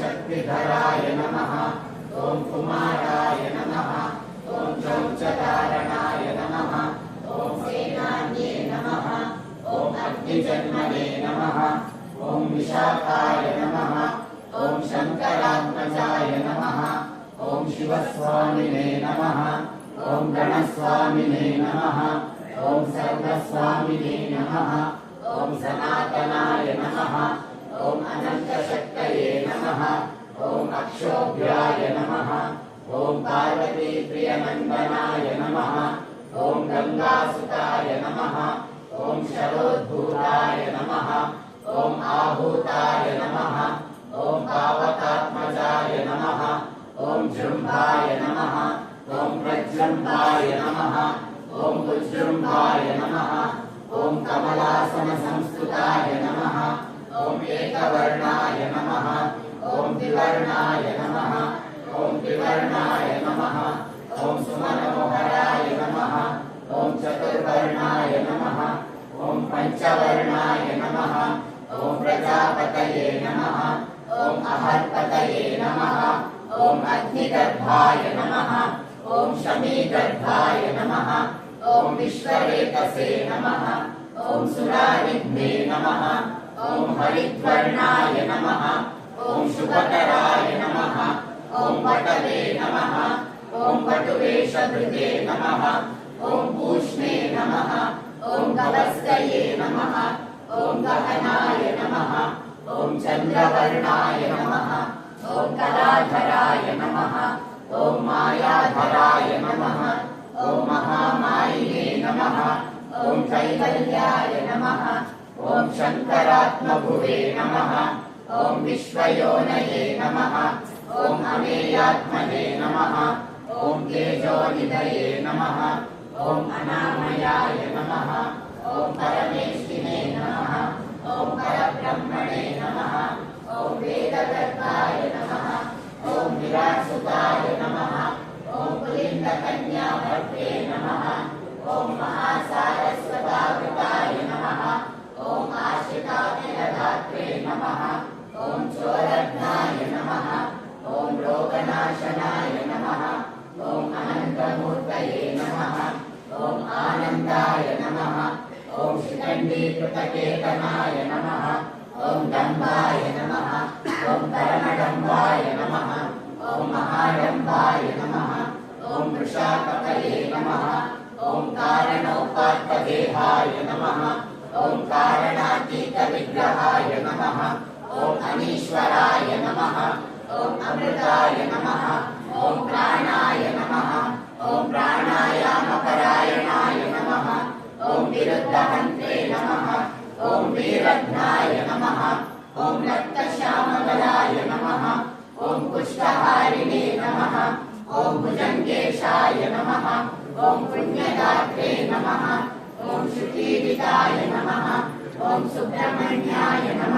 शक्तिधराय नमः ॐ कुमाराय नमः ॐ शौचकारणाय नमः ॐ सेनान्ये नमः ॐ अग्निजन्मने नमः ॐ विशाखाय नमः ॐ शङ्करात्मजाय नमः ॐ शिवस्वामिने नमः ॐ गणस्वामिने नमः ॐ सर्वस्वामिने नमः ॐ सनातनाय नमः नमः। ॐ अक्षोभ्याय नमः। ॐ पार्वतीप्रियनन्दनाय नमः। ॐ गङ्गासुताय नमः। ॐ शरोद्भूताय नमः। ॐ आहूताय नमः। ॐ द्विवर्णाय नमः ॐ त्रिवर्णाय नमः ॐ सुमनोहराय नमः ॐ चतुर्वर्णाय नमः ॐ पञ्चवर्णाय नमः ॐ प्रजापतये नमः ॐ अहर्पतये नमः ॐ अग्निगर्भाय नमः ॐ शमीगर्भाय नमः ॐ विश्ववेतसे नमः ॐ सुरारिभ्ये नमः ॐ हरिद्वर्णाय नमः वटुवेशभृते नमः ॐ पूष्णे नमः ॐ गवस्कये नमः ॐ गहनाय नमः ॐ चन्द्रवर्णाय नमः ॐ कलाधराय नमः ॐ मायाधराय नमः ॐ महामायिने नमः ॐ कैवल्याय नमः ॐ शङ्करात्मभुवे नमः ॐ विश्वयोनये नमः ॐ अमेयात्मने नमः ॐ तेजोनिधये नमः। ॐ अनामयाय नमः। ॐ परमेश्वरे नमः। ॐ परब्रह्मणे नमः। ॐ वेदकर्ताय नमः। ॐ विरासुताय नमः। ॐ पुलिन्दकन्याभर्ते नमः। ॐ महासारस्वतावृताय शिखण्डीकृतकेतनाय नमः ॐ डम्बाय नमः ॐ परमडम्बाय नमः ॐ महाडम्बाय नमः ॐ वृषापतये नमः ॐ कारणोपात्तदेहाय नमः ॐ कारणातीतविग्रहाय नमः ॐ अनीश्वराय नमः ॐ अमृताय नमः ॐ प्राणाय नमः ॐ प्राणायामपरायणाय नमः ॐ विरुद्धहन्त्रे नमः ॐ रक्तश्यामबलाय नमः ॐ पुष्पहारिणे नमः ॐ भुजङ्गेशाय नमः ॐ पुण्यदात्रे नमः ॐ श्रुतीविताय नमः ॐ सुब्रह्मण्याय नमः